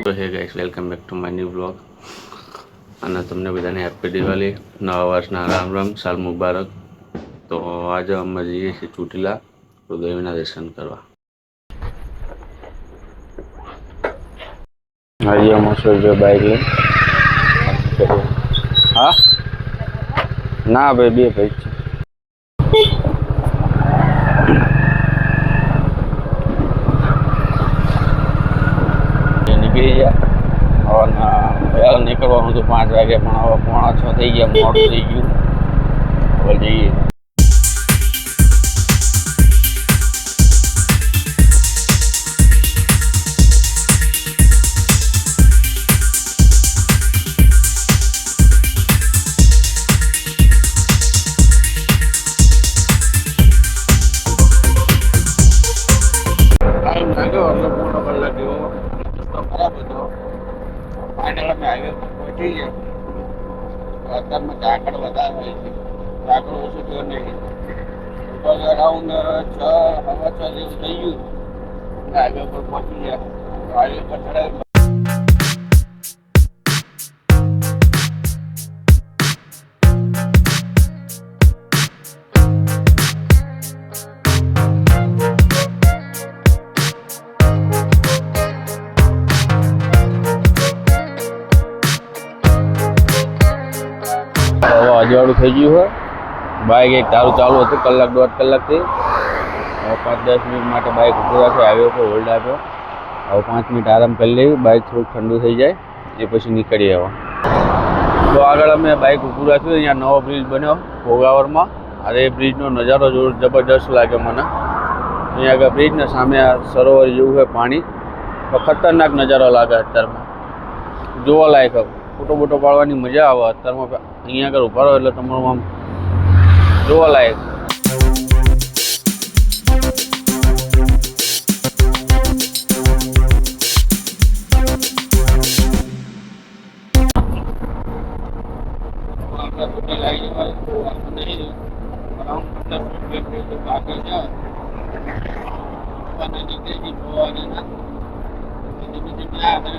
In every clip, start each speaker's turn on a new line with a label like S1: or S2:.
S1: તો hey guys welcome back to my new blog અને તમને બધાને હેપી દિવાળી નવા વર્ષના રામ રામ સાલ મુબારક તો આજે અમે જઈએ છીએ ચોટીલા રુદ્રદેવીના દર્શન કરવા આજે અમે સૂર્ય બાઈક લઈ હા ના ભાઈ બે ભાઈ છે નીકળી ગયા. હવે નીકળવાનું હતું પાંચ વાગે પણ હવે પોણા છ થઈ ગયા, મોડું થઈ ગયું. હવે જઈએ. અત્યારમાં ઝાકળ વધારે હોય છે. ઝાકળ ઓછું થયું નહીં. લગભગ અરાઉન્ડ છ, હવા છ જેવું થઈ ગયું. હાઈવે પર પહોંચી ગયા. હાઈવે પર ચડાવી અજવાળું થઈ ગયું હોય. બાઇક એક તારું ચાલુ હતું, કલાક દોઢ કલાકથી. પાંચ દસ મિનિટ માટે બાઇક ઊભું રાખ્યો આવ્યો પર હોલ્ડ આપ્યો. હવે પાંચ મિનિટ આરામ કરી લેવી બાઇક થોડુંક ઠંડુ થઈ જાય, એ પછી નીકળી આવ્યા તો આગળ અમે બાઇક ઊભું રાખ્યું, અહીંયા નવો બ્રિજ બન્યો, ભોગાવરમાં. અરે, એ બ્રિજનો નજારો જોર જબરદસ્ત લાગે મને. અહીંયા આગળ બ્રિજને સામે આ સરોવર જેવું છે પાણી. તો ખતરનાક નજારો લાગે અત્યારમાં. જોવા લાયક ફોટો બોટો પાડવાની મજા આવે અત્યારમાં. અહીંયા આગળ ઉભા રહો એટલે તમારું આમ જોવા લાયક આ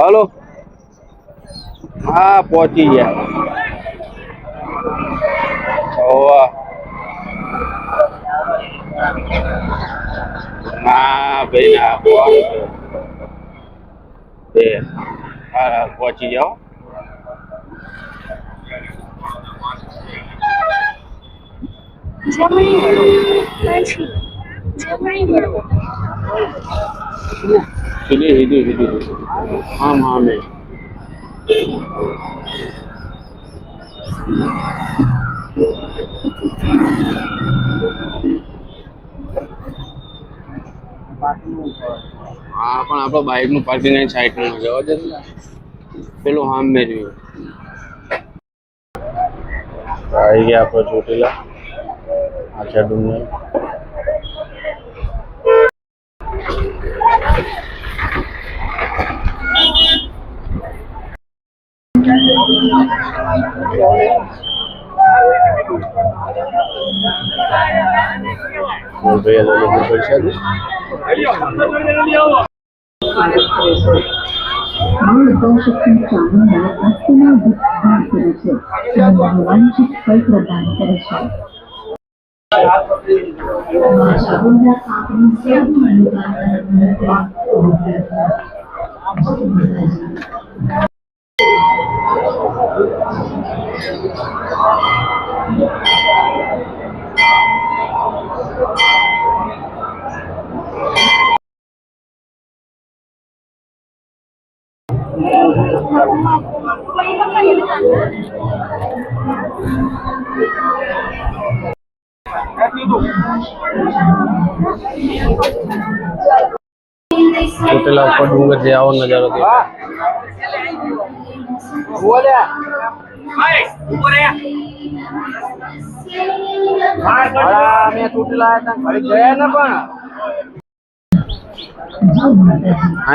S1: હાલો. હા પહોંચી ગયા. ના ભાઈ ના પહોંચ જાઓ
S2: જમણી જમણી
S1: સુધી સીધું સીધું આમ હા મેં હા પણ આપણો બાઇક નું પાર્કિંગ અહીં સાઈડ માં જવા દે ને. પેલું હામ મેં રહ્યું આવી ગયા આપણે ચોટીલા આછા ડુંગર
S3: છે અને વાંછિત ફળ પ્રદાન કરે છે
S1: ચોટેલા ઉપર ડુંગર જે આવો નજારો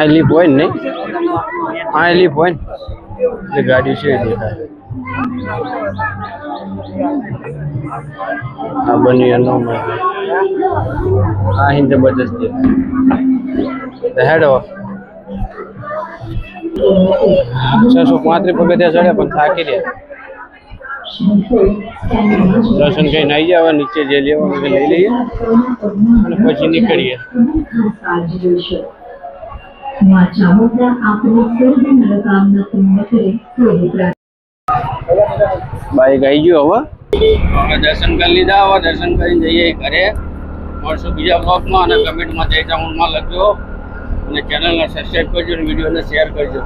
S1: લીપ હોય ને આ લીપ હોય ને ગાડી છે દેખાય આ બની એનો આ હિંદ જબરજસ્ત દેખાય હેડ. હવે છસો પાંત્રીસ પગથિયા ચડે પણ થાકી રહ્યા. દર્શન કઈ નાઈ જાય હવે નીચે જે લેવાનું તે લઈ લઈએ. પછી નીકળીએ. બાઈક આવી ગયો હવે. દર્શન કરી લીધા, હવે દર્શન કરીને જઈએ ઘરે. મળશું બીજા બ્લોગમાં અને કમેન્ટમાં જય ચામુંડમાં લખજો. અને ચેનલને સબસ્ક્રાઈબ કરજો અને વિડીયોને શેર કરજો.